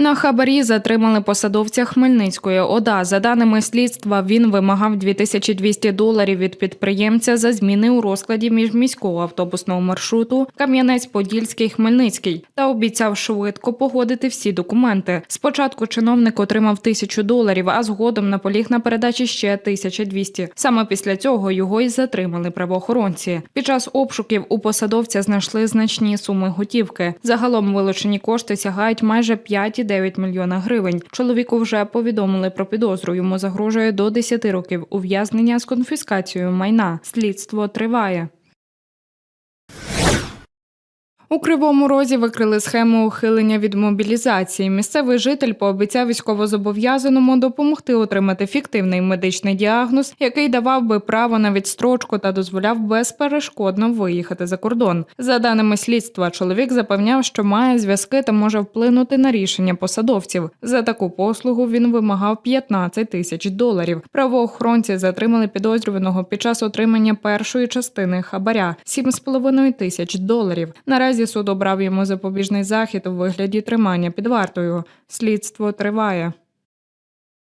На хабарі затримали посадовця Хмельницької ОДА. За даними слідства, він вимагав 2200 доларів від підприємця за зміни у розкладі міжміського автобусного маршруту Кам'янець-Подільський-Хмельницький та обіцяв швидко погодити всі документи. Спочатку чиновник отримав тисячу доларів, а згодом наполіг на передачі ще 1200. Саме після цього його й затримали правоохоронці. Під час обшуків у посадовця знайшли значні суми готівки. Загалом вилучені кошти сягають майже 5,9 мільйона гривень. Чоловіку вже повідомили про підозру. Йому загрожує до 10 років ув'язнення з конфіскацією майна. Слідство триває. У кривому розі викрили схему ухилення від мобілізації. Місцевий житель пообіцяв військовозобов'язаному допомогти отримати фіктивний медичний діагноз, який давав би право на відстрочку та дозволяв безперешкодно виїхати за кордон. За даними слідства, чоловік запевняв, що має зв'язки та може вплинути на рішення посадовців. За таку послугу він вимагав 15 тисяч доларів. Правоохоронці затримали підозрюваного під час отримання першої частини хабаря 7,5 тисяч доларів. Наразі суд обрав йому запобіжний захід у вигляді тримання під вартою. Слідство триває.